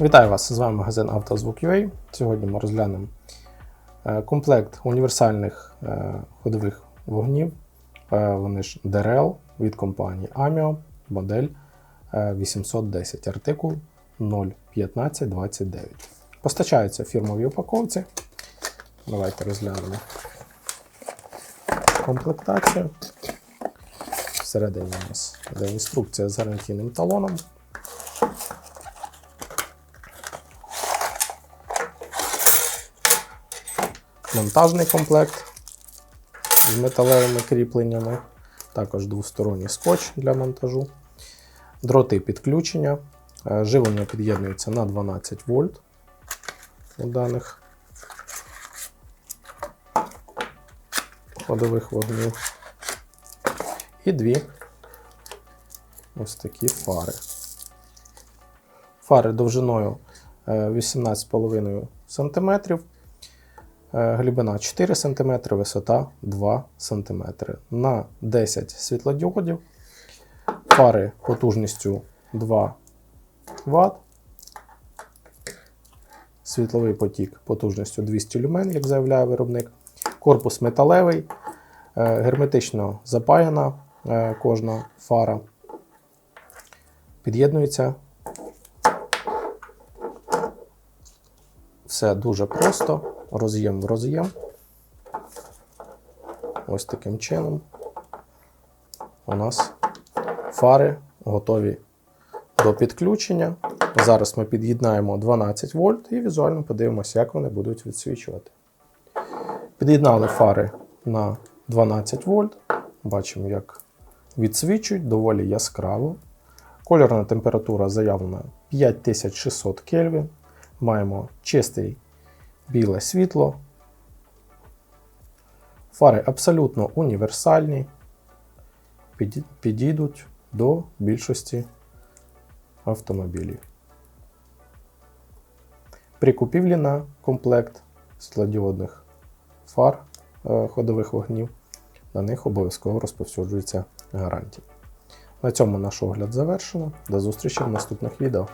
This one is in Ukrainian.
Вітаю вас! З вами магазин «Автозвук.UA». Сьогодні ми розглянемо е, комплект універсальних е, ходових вогнів. Е, Вони ж DRL від компанії AMIO, модель е, 810, артикул 01529. Постачаються в фірмовій упаковці. Давайте розглянемо комплектацію. Всередині у нас йде інструкція з гарантійним талоном. Монтажний комплект з металевими кріпленнями, також двосторонній скотч для монтажу, дроти підключення. Е, Живлення під'єднується на 12 вольт у даних ходових вогнів. І дві ось такі фари. Фари довжиною е, 18,5 см. Е, Глибина 4 см, висота 2 см. На 10 світлодіодів. Фари потужністю 2 Вт. Світловий потік потужністю 200 люмен, як заявляє виробник. Корпус металевий, е, герметично запаяна е, кожна фара. Під'єднується. Все дуже просто роз'єм в роз'єм. Ось таким чином. У нас фари готові до підключення. Зараз ми під'єднаємо 12 вольт і візуально подивимося, як вони будуть відсвічувати. Під'єднали фари на 12 вольт. Бачимо, як відсвічують доволі яскраво. Кольорна температура заявлена 5600 Кельвін. Маємо чистий біле світло. Фари абсолютно універсальні, підійдуть до більшості автомобілів. При купівлі на комплект світлодіодних фар е, ходових вогнів на них обов'язково розповсюджується гарантія. На цьому наш огляд завершено. До зустрічі в наступних відео.